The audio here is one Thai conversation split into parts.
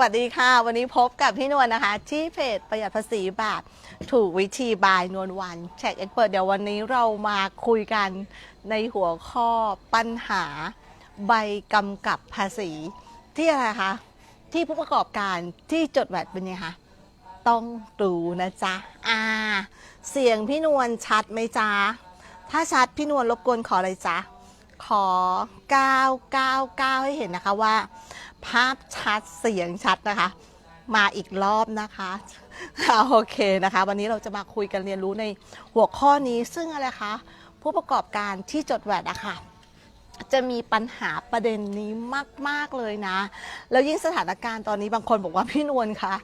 วัสดีค่ะ วันนี้พบกับพี่นวลนะคะ ที่เพจประหยัดภาษีแบบถูกวิธีบายนวลวันแชกเอ็กเปิดเดี๋ยววันนี้เรามาคุยกันในหัวข้อปัญหาใบกำกับภาษี ที่อะไรคะ ที่ผู้ประกอบการที่จดแวดเป็นไงคะต้องดูนะจ๊ะอ่าเสียงพี่นวลชัดไหมจ๊ะ ถ้าชัดพี่นวลรบกวนขออะไรจ๊ะขอ 999 ให้เห็นนะคะว่า ภาพชัดเสียงชัดนะคะ มาอีกรอบนะคะโอเคนะคะ วันนี้เราจะมาคุยกันเรียนรู้ในหัวข้อนี้ซึ่งอะไรคะ ผู้ประกอบการที่จดแวดอะค่ะจะมีปัญหาประเด็นนี้มาก ๆ เลยนะ แล้วยิ่งสถานการณ์ตอนนี้บางคนบอกว่าพี่นวลคะ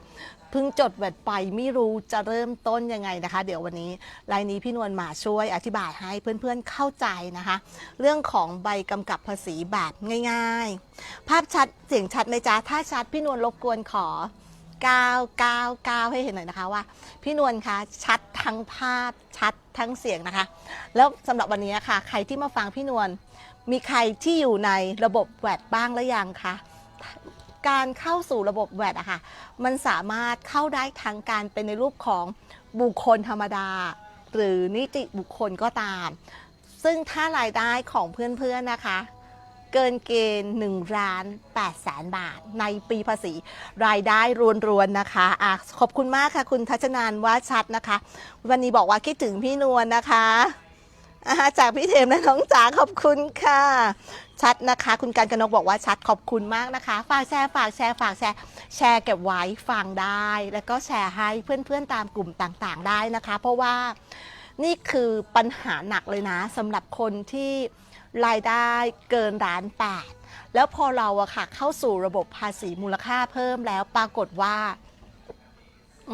เพิ่งจดแวดไปไม่รู้จะเริ่มต้นยังไงนะคะ เดี๋ยววันนี้รายนี้พี่นวลมาช่วยอธิบายให้เพื่อนๆเข้าใจนะคะ เรื่องของใบกำกับภาษีแบบง่าย ๆ ภาพชัดเสียงชัดไหมจ๊ะถ้าชัดพี่นวลรบกวนขอ999 ให้เห็นหน่อยนะคะว่า พี่นวลคะชัดทั้งภาพชัดทั้งเสียงนะคะ แล้วสำหรับวันนี้ค่ะ ใครที่มาฟังพี่นวลมีใครที่อยู่ในระบบแวดบ้างหรือยังคะ การเข้าสู่ระบบแวดอะค่ะ มันสามารถเข้าได้ทั้งการเป็นในรูปของบุคคลธรรมดา หรือนิติบุคคลก็ตาม ซึ่งถ้ารายได้ของเพื่อนๆนะคะ เกินเกณฑ์1ล้าน8แสนบาท ในปีภาษี รายได้รวนๆนะคะอะขอบคุณมากค่ะ คุณทัชนานว่าชัดนะคะ วันนี้บอกว่าคิดถึงพี่นวลนะคะจากพี่เทมและน้องจ๋าขอบคุณค่ะ ชัดนะคะ คุณการกนกบอกว่าชัดขอบคุณมากนะคะ ฝากแชร์ฝากแชร์ฝากแชร์แชร์เก็บไว้ฟังได้ แล้วก็แชร์ให้เพื่อนๆตามกลุ่มต่างๆ ได้นะคะ เพราะว่านี่คือปัญหาหนักเลยนะสำหรับคนที่รายได้เกินล้านแปดแล้วพอเราอะค่ะเข้าสู่ระบบภาษีมูลค่าเพิ่มแล้วปรากฏว่า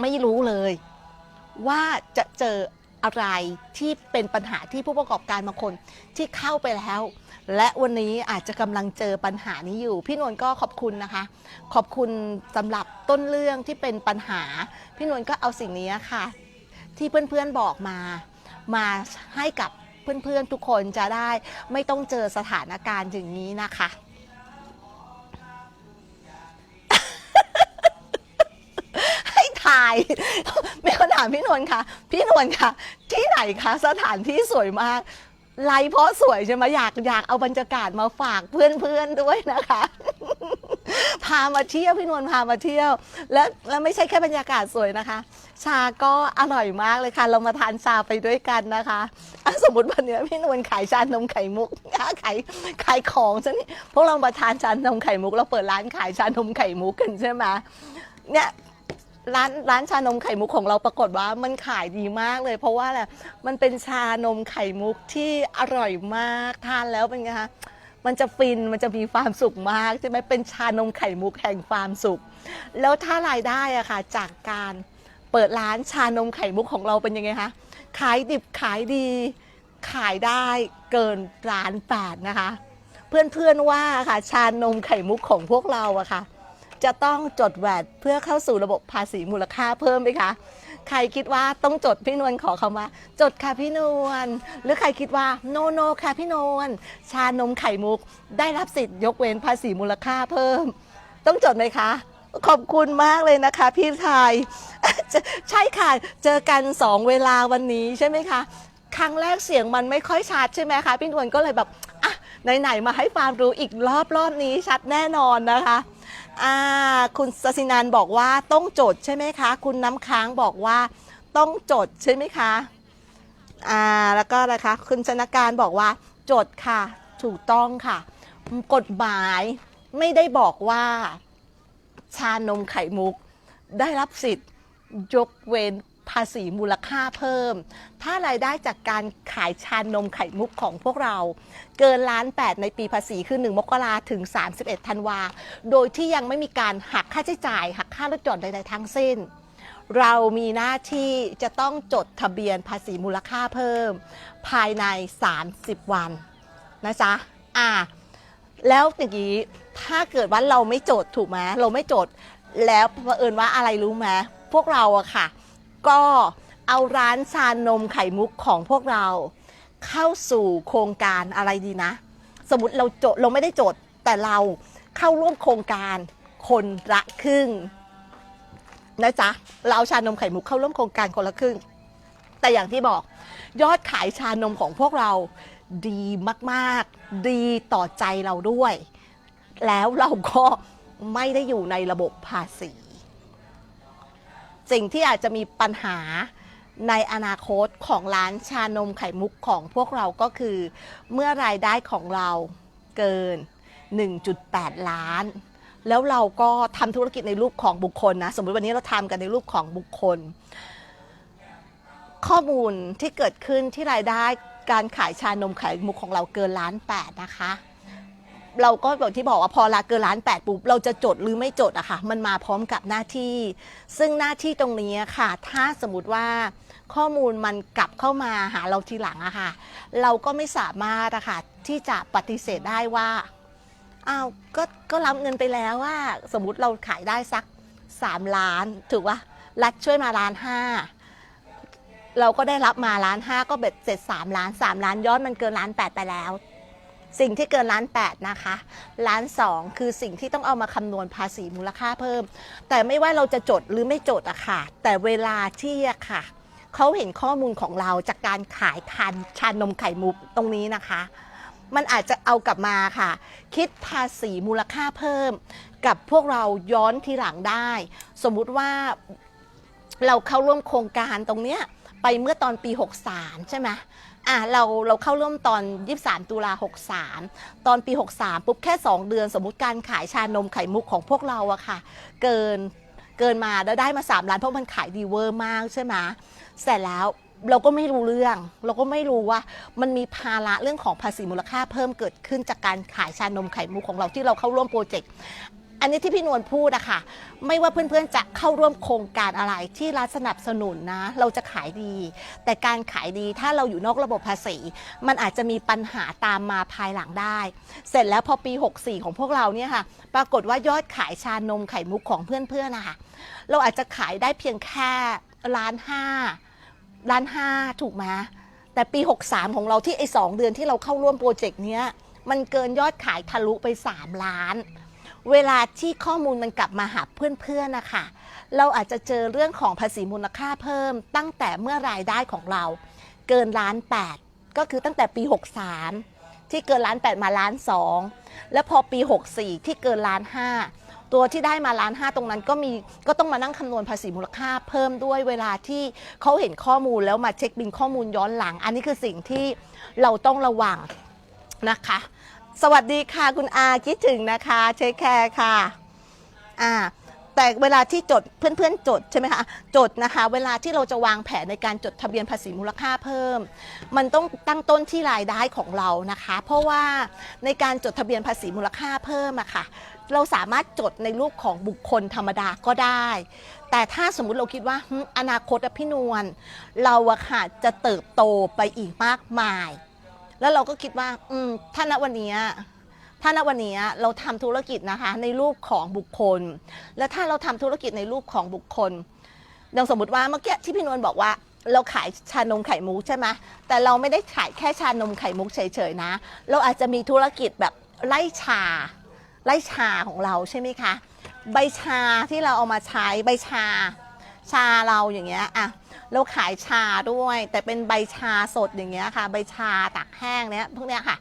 ไม่รู้เลย ว่าจะเจออะไรที่เป็นปัญหาที่ผู้ประกอบการบางคนที่เข้าไปแล้ว และวันนี้อาจจะกำลังเจอปัญหานี้อยู่ พี่นวลก็ขอบคุณนะคะ ขอบคุณสำหรับต้นเรื่องที่เป็นปัญหา พี่นวลก็เอาสิ่งนี้ค่ะ ที่เพื่อนๆบอกมา มาให้กับเพื่อนๆทุกคนจะได้ไม่ต้องเจอสถานการณ์อย่างนี้นะคะให้ถ่ายมีคนถามพี่นวลค่ะ พี่นวลค่ะ ที่ไหนคะ สถานที่สวยมาก ไลฟ์เพราะสวยใช่ไหมอยากอยากเอาบรรยากาศมาฝากเพื่อนๆด้วยนะคะ พามาเที่ยวพี่นวลพามาเที่ยว แล้วแล้วไม่ใช่แค่บรรยากาศสวยนะคะ ชาก็อร่อยมากเลยค่ะ เรามาทานชาไปด้วยกันนะคะอะสมมติวันเนี้พี่นวลขายชานมไข่มุกขายขายของซะนี่พวกเรามาทานชานมไข่มุกเราเปิดร้านขายชานมไข่มุกกันใช่ไหมเนี่ย ร้านร้านชานมไข่มุกของเราปรากฏว่ามันขายดีมากเลย เพราะว่าอะไรมันเป็นชานมไข่มุกที่อร่อยมากทานแล้วเป็นไงคะมันจะฟินมันจะมีความสุขมากใช่ไหมเป็นชานมไข่มุกแห่งความสุข แล้วถ้ารายได้อะค่ะจากการเปิดร้านชานมไข่มุกของเราเป็นยังไงคะขายดิบขายดีขายได้เกินล้านแปดนะคะ เพื่อนๆว่าค่ะชานมไข่มุกของพวกเราอะค่ะ จะต้องจดแวดเพื่อเข้าสู่ระบบภาษีมูลค่าเพิ่มไหมคะ ใครคิดว่าต้องจดพี่นวลขอคำว่า จดค่ะพี่นวลหรือใครคิดว่าโนโนค่ะพี่นวลชานมไข่มุก ได้รับสิทธิ์ยกเว้นภาษีมูลค่าเพิ่ม ต้องจดไหมคะ ขอบคุณมากเลยนะคะ พี่ไทยใช่ค่ะ เจอกันสองเวลาวันนี้ใช่ไหมคะครั้งแรกเสียงมันไม่ค่อยชัดใช่ไหมคะพี่นวลก็เลยแบบอะไหนๆมาให้ความรู้อีกรอบรอบนี้ชัดแน่นอนนะคะ อ่าคุณสศินันบอกว่าต้องจดใช่ไหมคะ คุณน้ำค้างบอกว่าต้องจดใช่ไหมคะอ่าแล้วก็นะคะคุณชนการบอกว่าจดค่ะ ถูกต้องค่ะ กฎหมายไม่ได้บอกว่า ชานมไข่มุก ได้รับสิทธิ์ยกเว้น ภาษีมูลค่าเพิ่ม ถ้ารายได้จากการขายชานมไข่มุกของพวกเรา เกินล้านแปดในปีภาษีคือ 1 มกราถึง 31 ธันวา โดยที่ยังไม่มีการหักค่าใช้จ่าย หักค่าลดหย่อนใดๆทั้งสิ้น เรามีหน้าที่จะต้องจดทะเบียนภาษีมูลค่าเพิ่ม ภายใน 30 วันนะจ๊ะอ่าแล้วอย่างนี้ถ้าเกิดว่าเราไม่จดถูกไหมเราไม่จดแล้วเผอิญว่าอะไรรู้ไหมพวกเราอะค่ะ ก็เอาร้านชานมไข่มุกของพวกเรา เข้าสู่โครงการอะไรดีนะ สมมติเราจดเราไม่ได้จดแต่เราเข้าร่วมโครงการคนละครึ่งนะจ๊ะเราเอาชานมไข่มุกเข้าร่วมโครงการคนละครึ่ง แต่อย่างที่บอกยอดขายชานมของพวกเราดีมากๆ ดีต่อใจเราด้วย แล้วเราก็ไม่ได้อยู่ในระบบภาษี สิ่งที่อาจจะมีปัญหาในอนาคตของร้านชานมไข่มุกของพวกเราก็คือ เมื่อรายได้ของเราเกิน 1.8 ล้าน แล้วเราก็ทำธุรกิจในรูปของบุคคลนะสมมติวันนี้เราทำกันในรูปของบุคคล ข้อมูลที่เกิดขึ้นที่รายได้การขายชานมไข่มุกของเราเกินล้านแปดนะคะ เราก็แบบที่บอกว่าพอละเกินล้านแปดปุ๊บเราจะจดหรือไม่จดอะค่ะมันมาพร้อมกับหน้าที่ ซึ่งหน้าที่ตรงนี้ค่ะ ถ้าสมมติว่าข้อมูลมันกลับเข้ามาหาเราทีหลังอะค่ะ เราก็ไม่สามารถอะค่ะที่จะปฏิเสธได้ว่าอ้าวก็ก็รับเงินไปแล้วว่า สมมติเราขายได้สัก 3 ล้านถูกปะรัฐช่วยมาล้านห้าเราก็ได้รับมาล้านห้าก็เบ็ดเสร็จ3ล้าน 3 ล้านยอดมันเกินล้านแปดไปแล้ว สิ่งที่เกินล้านแปดนะคะล้านสองคือสิ่งที่ต้องเอามาคำนวณภาษีมูลค่าเพิ่ม แต่ไม่ว่าเราจะจดหรือไม่จดอะค่ะ แต่เวลาที่อะค่ะเขาเห็นข้อมูลของเราจากการขายคันชานมไข่มุกตรงนี้นะคะ มันอาจจะเอากลับมาค่ะ คิดภาษีมูลค่าเพิ่ม กับพวกเราย้อนทีหลังได้ สมมุติว่าเราเข้าร่วมโครงการตรงเนี้ยไปเมื่อตอนปี 63 ใช่ไหม อะเราเราเข้าร่วมตอน 23 ตุลา 63 ตอนปี 63 ปุ๊บแค่ 2 เดือนสมมุติการขายชานมไข่มุกของพวกเราอะค่ะ เกินเกินมาแล้วได้มา 3 ล้านเพราะมันขายดีเวอร์มากใช่ไหมเสร็จแล้วเราก็ไม่รู้เรื่อง เราก็ไม่รู้ว่ามันมีภาระเรื่องของภาษีมูลค่าเพิ่มเกิดขึ้นจากการขายชานมไข่มุกของเราที่เราเข้าร่วมโปรเจกต์ อันนี้ที่พี่นวลพูดอะค่ะ ไม่ว่าเพื่อนๆจะเข้าร่วมโครงการอะไรที่รัฐสนับสนุนนะ เราจะขายดี แต่การขายดีถ้าเราอยู่นอกระบบภาษี มันอาจจะมีปัญหาตามมาภายหลังได้ เสร็จแล้วพอปี 64 ของพวกเราเนี่ยค่ะ ปรากฏว่ายอดขายชานมไข่มุกของเพื่อนๆนะคะเราอาจจะขายได้เพียงแค่ล้านห้าล้านห้าถูกไหมแต่ปี 63 ของเราที่ไอ้สองเดือนที่เราเข้าร่วมโปรเจกต์เนี้ยมันเกินยอดขายทะลุไป 3 ล้าน เวลาที่ข้อมูลมันกลับมาหาเพื่อนๆนะคะเราอาจจะเจอเรื่องของภาษีมูลค่าเพิ่ม ตั้งแต่เมื่อรายได้ของเรา เกินล้านแปดก็คือตั้งแต่ปี 63 ที่เกินล้านแปดมาล้านสองแล้วพอปี 64 ที่เกินล้านห้าตัวที่ได้มาล้านห้าตรงนั้นก็มีก็ต้องมานั่งคำนวณภาษีมูลค่าเพิ่มด้วยเวลาที่เขาเห็นข้อมูลแล้วมาเช็คบินข้อมูลย้อนหลัง อันนี้คือสิ่งที่เราต้องระวังนะคะ สวัสดีค่ะคุณอาคิดถึงนะคะเชคแคร์ค่ะอ่าแต่เวลาที่จดเพื่อนๆจดใช่ไหมคะจดนะคะ เวลาที่เราจะวางแผนในการจดทะเบียนภาษีมูลค่าเพิ่ม มันต้องตั้งต้นที่รายได้ของเรานะคะ เพราะว่าในการจดทะเบียนภาษีมูลค่าเพิ่มอะค่ะ เราสามารถจดในรูปของบุคคลธรรมดาก็ได้ แต่ถ้าสมมุติเราคิดว่าอนาคตพี่นวลเราอะค่ะจะเติบโตไปอีกมากมาย แล้วเราก็คิดว่า อืมถ้าณวันนี้ถ้าณวันนี้เราทำธุรกิจนะคะ ในรูปของบุคคล และถ้าเราทำธุรกิจในรูปของบุคคลอย่างสมมติว่าเมื่อกี้ที่พี่นวลบอกว่า เราขายชานมไข่มุกใช่ไหมแต่เราไม่ได้ขายแค่ชานมไข่มุกเฉยๆนะ เราอาจจะมีธุรกิจแบบไล่ชา ไล่ชาของเราใช่ไหมคะ ใบชาที่เราเอามาใช้ใบชา ชาเราอย่างเงี้ยอะ เราขายชาด้วย แต่เป็นใบชาสดอย่างเงี้ยค่ะ ใบชาตากแห้งเนี้ยพวกเนี้ยค่ะ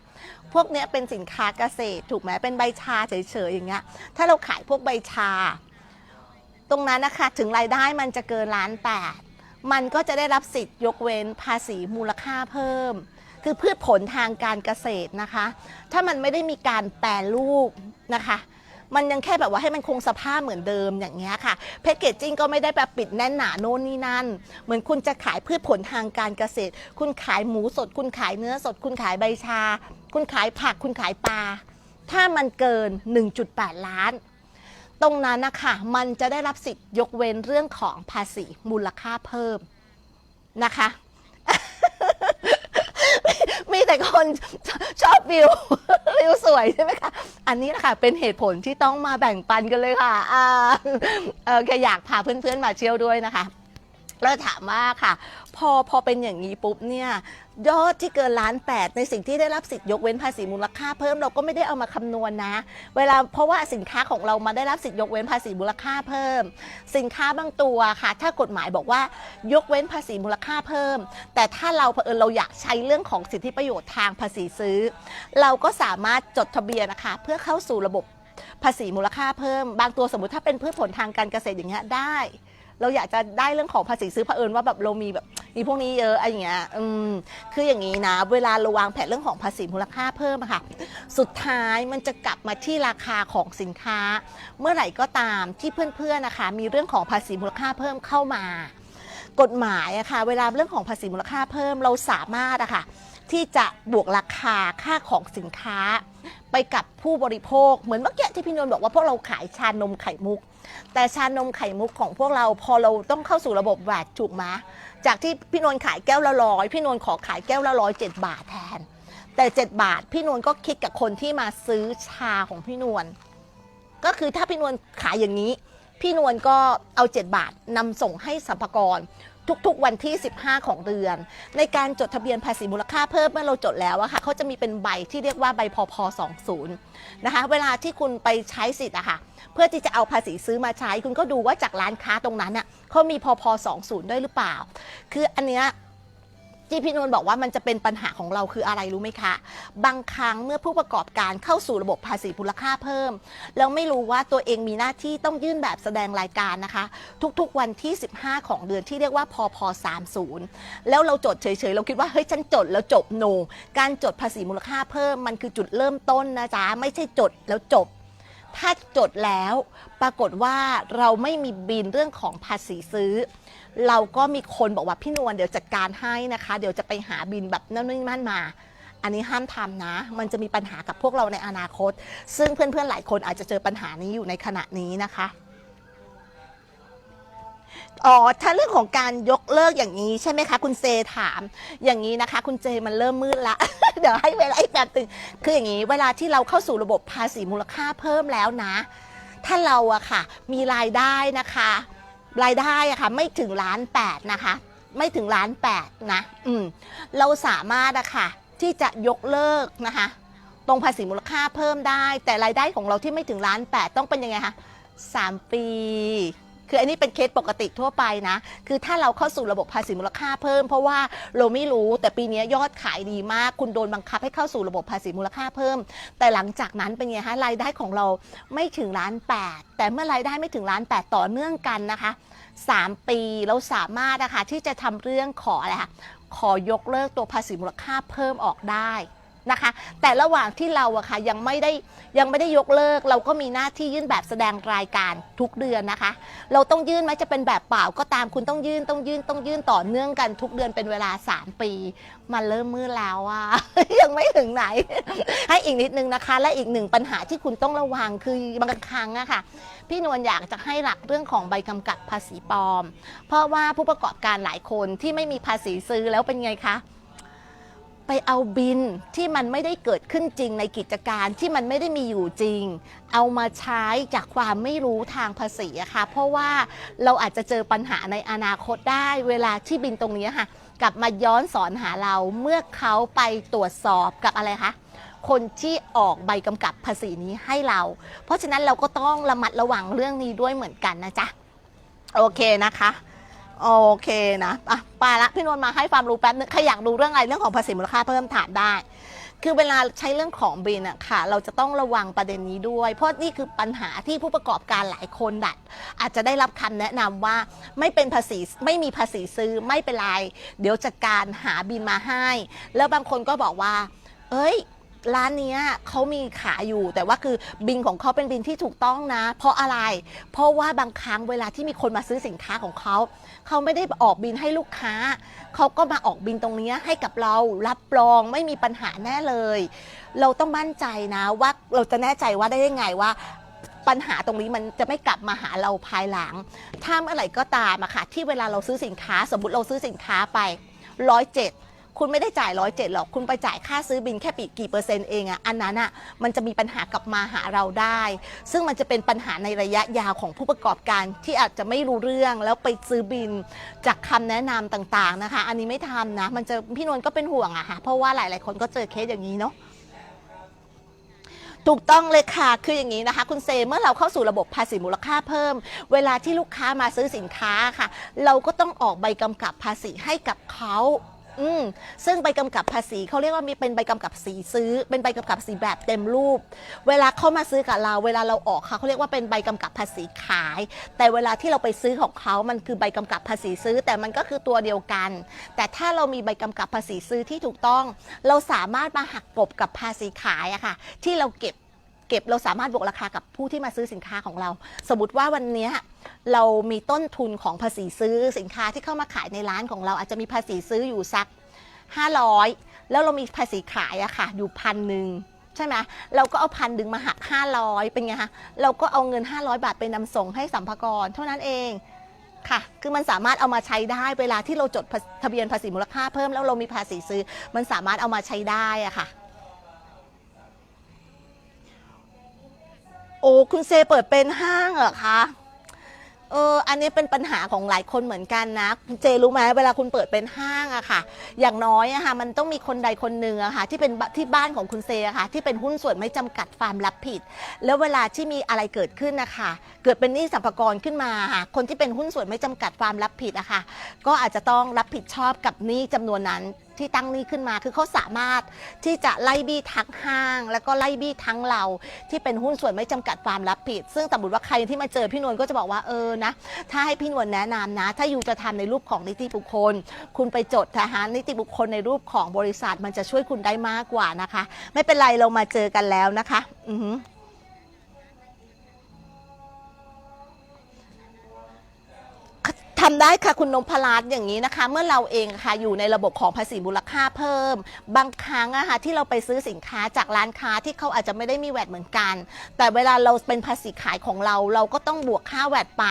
พวกเนี้ยเป็นสินค้าเกษตรถูกไหมเป็นใบชาเฉยๆอย่างเงี้ยถ้าเราขายพวกใบชา ตรงนั้นนะคะถึงรายได้มันจะเกินล้านแปดมันก็จะได้รับสิทธิ์ยกเว้นภาษีมูลค่าเพิ่ม คือพืชผลทางการเกษตรนะคะ ถ้ามันไม่ได้มีการแปรรูปนะคะ มันยังแค่แบบว่าให้มันคงสภาพเหมือนเดิมอย่างเงี้ยค่ะแพคเกจจิ้งก็ไม่ได้แบบปิดแน่นหนาโน่นนี่นั่น เหมือนคุณจะขายพืชผลทางการเกษตร คุณขายหมูสด คุณขายเนื้อสด คุณขายใบชา คุณขายผักคุณขายปลาถ้ามันเกิน 1.8 ล้าน ตรงนั้นนะคะมันจะได้รับสิทธิ์ยกเว้นเรื่องของภาษีมูลค่าเพิ่มนะคะ มีแต่คนชอบวิววิวสวยใช่ไหมคะ อันนี้แหละค่ะเป็นเหตุผลที่ต้องมาแบ่งปันกันเลยค่ะอ่าเออแค่อยากพาเพื่อนๆมาเที่ยวด้วยนะคะ เราถามว่าค่ะ พอพอเป็นอย่างนี้ปุ๊บเนี่ยยอดที่เกินล้านแปดในสิ่งที่ได้รับสิทธิ์ยกเว้นภาษีมูลค่าเพิ่มเราก็ไม่ได้เอามาคำนวณนะ เวลาเพราะว่าสินค้าของเรามาได้รับสิทธิ์ยกเว้นภาษีมูลค่าเพิ่ม สินค้าบางตัวค่ะ ถ้ากฎหมายบอกว่ายกเว้นภาษีมูลค่าเพิ่ม แต่ถ้าเราเผอิญเราอยากใช้เรื่องของสิทธิประโยชน์ทางภาษีซื้อ เราก็สามารถจดทะเบียนนะคะ เพื่อเข้าสู่ระบบภาษีมูลค่าเพิ่ม บางตัวสมมติถ้าเป็นพืชผลทางการเกษตรอย่างเงี้ยได้ เราอยากจะได้เรื่องของภาษีซื้อเผอิญว่าแบบเรามีแบบมีพวกนี้เยอะอะไรอย่างเงี้ยอืมคืออย่างนี้นะ เวลาเราวางแผนเรื่องของภาษีมูลค่าเพิ่มอะค่ะ สุดท้ายมันจะกลับมาที่ราคาของสินค้า เมื่อไหร่ก็ตามที่เพื่อนๆนะคะ มีเรื่องของภาษีมูลค่าเพิ่มเข้ามากฎหมายอะค่ะเวลาเรื่องของภาษีมูลค่าเพิ่มเราสามารถอะค่ะที่จะบวกราคาค่าของสินค้า ไปกับผู้บริโภคเหมือนเมื่อกี้ที่พี่นวลบอกว่าพวกเราขายชานมไข่มุก แต่ชานมไข่มุกของพวกเราพอเราต้องเข้าสู่ระบบแวดถูกไหมจากที่พี่นวลขายแก้วละร้อยพี่นวลขอขายแก้วละร้อยเจ็ดบาทแทน แต่ 7 บาทพี่นวลก็คิดกับคนที่มาซื้อชาของพี่นวลก็คือถ้าพี่นวลขายอย่างนี้ พี่นวลก็เอา 7 บาทนำส่งให้สรรพกร ทุกๆวันที่ 15 ของเดือน ในการจดทะเบียนภาษีมูลค่าเพิ่มเมื่อเราจดแล้วอะค่ะเขาจะมีเป็นใบที่เรียกว่าใบพพ20นะคะเวลาที่คุณไปใช้สิทธิ์อะค่ะเพื่อที่จะเอาภาษีซื้อมาใช้ คุณก็ดูว่าจากร้านค้าตรงนั้นอะเขามีพพ20 ด้วยหรือเปล่า คืออันเนี้ย ที่พี่นวลบอกว่ามันจะเป็นปัญหาของเราคืออะไรรู้ไหมคะ บางครั้งเมื่อผู้ประกอบการเข้าสู่ระบบภาษีมูลค่าเพิ่ม แล้วไม่รู้ว่าตัวเองมีหน้าที่ต้องยื่นแบบแสดงรายการนะคะ ทุกๆวันที่ 15 ของเดือนที่เรียกว่าพพ30 แล้วเราจดเฉยๆ เราคิดว่าเฮ้ยฉันจดแล้วจบโน การจดภาษีมูลค่าเพิ่มมันคือจุดเริ่มต้นนะจ๊ะไม่ใช่จดแล้วจบ ถ้าจดแล้วปรากฏว่าเราไม่มีบินเรื่องของภาษีซื้อ เราก็มีคนบอกว่าพี่นวลเดี๋ยวจัดการให้นะคะ เดี๋ยวจะไปหาบินแบบนั่นนี่มั่นมา อันนี้ห้ามทำนะ มันจะมีปัญหากับพวกเราในอนาคต ซึ่งเพื่อนๆหลายคนอาจจะเจอปัญหานี้อยู่ในขณะนี้นะคะ อ๋อถ้าเรื่องของการยกเลิกอย่างนี้ใช่ไหมคะ คุณเซถาม อย่างนี้นะคะ คุณเจมันเริ่มมืดละ เดี๋ยวให้เวลาอีกแบบตึงคืออย่างนี้ เวลาที่เราเข้าสู่ระบบภาษีมูลค่าเพิ่มแล้วนะ ถ้าเราอะค่ะ มีรายได้นะคะ รายได้อะค่ะ ไม่ถึงล้านแปดนะคะ ไม่ถึงล้านแปดนะอืมเราสามารถอะค่ะ ที่จะยกเลิกนะคะ ตรงภาษีมูลค่าเพิ่มได้ แต่รายได้ของเราที่ไม่ถึงล้านแปดต้องเป็นยังไงคะสามปี คืออันนี้เป็นเคสปกติทั่วไปนะ คือถ้าเราเข้าสู่ระบบภาษีมูลค่าเพิ่ม เพราะว่าเราไม่รู้แต่ปีนี้ยอดขายดีมาก คุณโดนบังคับให้เข้าสู่ระบบภาษีมูลค่าเพิ่ม แต่หลังจากนั้นเป็นไงคะรายได้ของเราไม่ถึงล้านแปดแต่เมื่อรายได้ไม่ถึงล้านแปดต่อเนื่องกันนะคะ 3 ปีเราสามารถนะคะที่จะทำเรื่องขออะไรคะขอยกเลิกตัวภาษีมูลค่าเพิ่มออกได้ นะคะ แต่ระหว่างที่เราอะค่ะยังไม่ได้ยังไม่ได้ยกเลิก เราก็มีหน้าที่ยื่นแบบแสดงรายการทุกเดือนนะคะ เราต้องยื่นไหมจะเป็นแบบเปล่าก็ตามคุณต้องยื่นต้องยื่นต้องยื่นต่อเนื่องกันทุกเดือนเป็นเวลา 3 ปี มันเริ่มมืดแล้วอะยังไม่ถึงไหน ให้อีกนิดนึงนะคะ และอีกหนึ่งปัญหาที่คุณต้องระวังคือบางครั้งอะค่ะพี่นวลอยากจะให้หลักเรื่องของใบกำกับภาษีปลอม เพราะว่าผู้ประกอบการหลายคนที่ไม่มีภาษีซื้อแล้วเป็นไงคะ ไปเอาบินที่มันไม่ได้เกิดขึ้นจริงในกิจการที่มันไม่ได้มีอยู่จริง เอามาใช้จากความไม่รู้ทางภาษีอะค่ะ เพราะว่าเราอาจจะเจอปัญหาในอนาคตได้ เวลาที่บินตรงนี้ค่ะกลับมาย้อนสอนหาเราเมื่อเขาไปตรวจสอบกับอะไรคะคนที่ออกใบกำกับภาษีนี้ให้เรา เพราะฉะนั้นเราก็ต้องระมัดระวังเรื่องนี้ด้วยเหมือนกันนะจ๊ะ โอเคนะคะ โอเคนะอะไปละพี่นวลมาให้ความรู้แป๊บนึงใครอยากรู้เรื่องอะไรเรื่องของภาษีมูลค่าเพิ่มถามได้ คือเวลาใช้เรื่องของบินอะค่ะ เราจะต้องระวังประเด็นนี้ด้วย เพราะนี่คือปัญหาที่ผู้ประกอบการหลายคนดัด อาจจะได้รับคำแนะนำว่าไม่เป็นภาษีไม่มีภาษีซื้อไม่เป็นไร เดี๋ยวจัดการหาบินมาให้ แล้วบางคนก็บอกว่า เอ้ย ร้านเนี้ยเขามีขายอยู่ แต่ว่าคือบินของเขาเป็นบินที่ถูกต้องนะ เพราะอะไร เพราะว่าบางครั้งเวลาที่มีคนมาซื้อสินค้าของเขา เขาไม่ได้ออกบินให้ลูกค้า เขาก็มาออกบินตรงนี้ให้กับเรารับรองไม่มีปัญหาแน่เลย เราต้องมั่นใจนะว่าเราจะแน่ใจว่าได้ยังไงว่าปัญหาตรงนี้มันจะไม่กลับมาหาเราภายหลัง ถ้าเมื่อไหร่ก็ตามอะค่ะที่เวลาเราซื้อสินค้า สมมติเราซื้อสินค้าไปร้อยเจ็ด คุณไม่ได้จ่ายร้อยเจ็ดหรอก คุณไปจ่ายค่าซื้อบินแค่ปีกี่เปอร์เซ็นต์เองอะอันนั้นอะมันจะมีปัญหากลับมาหาเราได้ ซึ่งมันจะเป็นปัญหาในระยะยาวของผู้ประกอบการที่อาจจะไม่รู้เรื่องแล้วไปซื้อบินจากคำแนะนำต่างๆนะคะ อันนี้ไม่ทำนะ มันจะพี่นวลก็เป็นห่วงอะค่ะเพราะว่าหลาย ๆ คนก็เจอเคสอย่างนี้เนาะถูกต้องเลยค่ะ คืออย่างนี้นะคะ คุณเซเมื่อเราเข้าสู่ระบบภาษีมูลค่าเพิ่ม เวลาที่ลูกค้ามาซื้อสินค้าค่ะ เราก็ต้องออกใบกำกับภาษีให้กับเขา อืมซึ่งใบกำกับภาษีเขาเรียกว่ามีเป็นใบกำกับสีซื้อ เป็นใบกำกับสีแบบเต็มรูป เวลาเขามาซื้อกับเรา เวลาเราออกค่ะเขาเรียกว่าเป็นใบกำกับภาษีขาย แต่เวลาที่เราไปซื้อของเขามันคือใบกำกับภาษีซื้อ แต่มันก็คือตัวเดียวกัน แต่ถ้าเรามีใบกำกับภาษีซื้อที่ถูกต้อง เราสามารถมาหักกบกับภาษีขายอะค่ะ ที่เราเก็บเก็บเราสามารถบวกราคากับผู้ที่มาซื้อสินค้าของเรา สมมติว่าวันนี้ เรามีต้นทุนของภาษีซื้อสินค้าที่เข้ามาขายในร้านของเราอาจจะมีภาษีซื้ออยู่สัก 500 แล้วเรามีภาษีขายอะค่ะ อยู่พันหนึ่งใช่ไหมเราก็เอาพันหนึ่งมาหัก500 เป็นไงคะเราก็เอาเงิน 500 บาทไปนำส่งให้สัมภากระเท่านั้นเองค่ะ คือมันสามารถเอามาใช้ได้เวลาที่เราจดทะเบียนภาษีมูลค่าเพิ่มแล้วเรามีภาษีซื้อ มันสามารถเอามาใช้ได้อะค่ะ โอ้ คุณเซเปิดเป็นห้างเหรอคะ เอออันนี้เป็นปัญหาของหลายคนเหมือนกันนะเจรู้ไหมเวลาคุณเปิดเป็นห้างอะค่ะ อย่างน้อยอะค่ะมันต้องมีคนใดคนหนึ่งอะค่ะที่เป็นที่บ้านของคุณเซอะค่ะ ที่เป็นหุ้นส่วนไม่จำกัดความรับผิด แล้วเวลาที่มีอะไรเกิดขึ้นนะคะเกิดเป็นหนี้สัมภาระขึ้นมาค่ะคนที่เป็นหุ้นส่วนไม่จำกัดความรับผิดอะค่ะก็อาจจะต้องรับผิดชอบกับหนี้จำนวนนั้น ที่ตั้งนี้ขึ้นมา คือเขาสามารถที่จะไล่บี้ทั้งห้าง แล้วก็ไล่บี้ทั้งเรา ที่เป็นหุ้นส่วนไม่จำกัดความรับผิด ซึ่งสมมติว่าใครที่มาเจอพี่นวลก็จะบอกว่าเออนะถ้าให้พี่นวลแนะนำนะ ถ้าอยู่จะทำในรูปของนิติบุคคล คุณไปจดทหารนิติบุคคลในรูปของบริษัทมันจะช่วยคุณได้มากกว่านะคะ ไม่เป็นไรเรามาเจอกันแล้วนะคะ อือ ทำได้ค่ะคุณนพรัตน์อย่างนี้นะคะ เมื่อเราเองค่ะอยู่ในระบบของภาษีมูลค่าเพิ่ม บางครั้งอะค่ะที่เราไปซื้อสินค้าจากร้านค้าที่เขาอาจจะไม่ได้มีแวดเหมือนกัน แต่เวลาเราเป็นภาษีขายของเรา เราก็ต้องบวกค่าแวดไป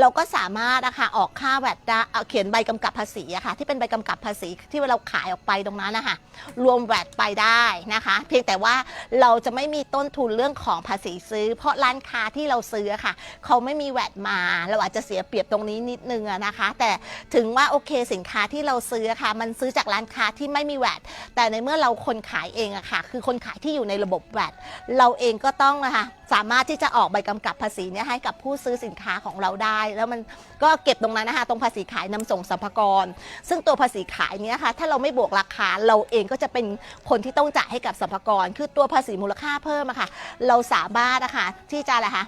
เราก็สามารถนะคะออกค่าแวดได้เขียนใบกำกับภาษีอะค่ะที่เป็นใบกำกับภาษีที่เราขายออกไปตรงนั้นนะคะรวมแวดไปได้นะคะ เพียงแต่ว่าเราจะไม่มีต้นทุนเรื่องของภาษีซื้อ เพราะร้านค้าที่เราซื้อค่ะเขาไม่มีแวดมา เราอาจจะเสียเปรียบตรงนี้นิดนึงอะนะคะ แต่ถึงว่าโอเคสินค้าที่เราซื้อค่ะ มันซื้อจากร้านค้าที่ไม่มีแวดแต่ในเมื่อเราคนขายเองอะค่ะ คือคนขายที่อยู่ในระบบแวดเราเองก็ต้องนะคะสามารถที่จะออกใบกำกับภาษีเนี่ยให้กับผู้ซื้อสินค้าของเราได้ แล้วมันก็เก็บตรงนั้นนะคะตรงภาษีขายนำส่งสรรพากร ซึ่งตัวภาษีขายเนี้ยค่ะถ้าเราไม่บวกราคาเราเองก็จะเป็นคนที่ต้องจ่ายให้กับสรรพากร คือตัวภาษีมูลค่าเพิ่มอะค่ะ เราสามารถนะคะที่จะอะไรคะ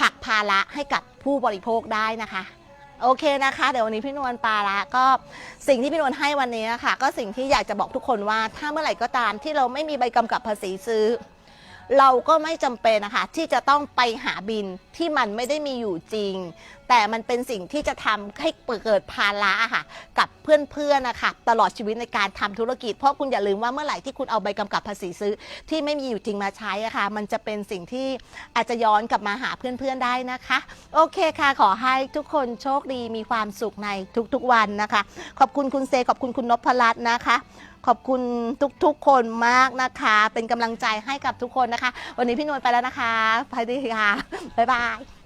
ผักภาระให้กับผู้บริโภคได้นะคะ โอเคนะคะเดี๋ยววันนี้พี่นวลปาละก็สิ่งที่พี่นวลให้วันนี้ค่ะ ก็สิ่งที่อยากจะบอกทุกคนว่า ถ้าเมื่อไหร่ก็ตามที่เราไม่มีใบกำกับภาษีซื้อ เราก็ไม่จำเป็นนะคะที่จะต้องไปหาบินที่มันไม่ได้มีอยู่จริง แต่มันเป็นสิ่งที่จะทำให้เกิดภาระอะค่ะ กับเพื่อนๆนะคะตลอดชีวิตในการทำธุรกิจ เพราะคุณอย่าลืมว่าเมื่อไหร่ที่คุณเอาใบกำกับภาษีซื้อ ที่ไม่มีอยู่จริงมาใช้อะค่ะมันจะเป็นสิ่งที่อาจจะย้อนกลับมาหาเพื่อนๆได้นะคะ โอเคค่ะ ขอให้ทุกคนโชคดีมีความสุขในทุกๆวันนะคะ ขอบคุณคุณเซขอบคุณคุณนพรัตน์นะคะ ขอบคุณทุกๆคนมากนะคะ เป็นกำลังใจให้กับทุกคนนะคะ วันนี้พี่นวลไปแล้วนะคะไปดีค่ะ บ๊ายบาย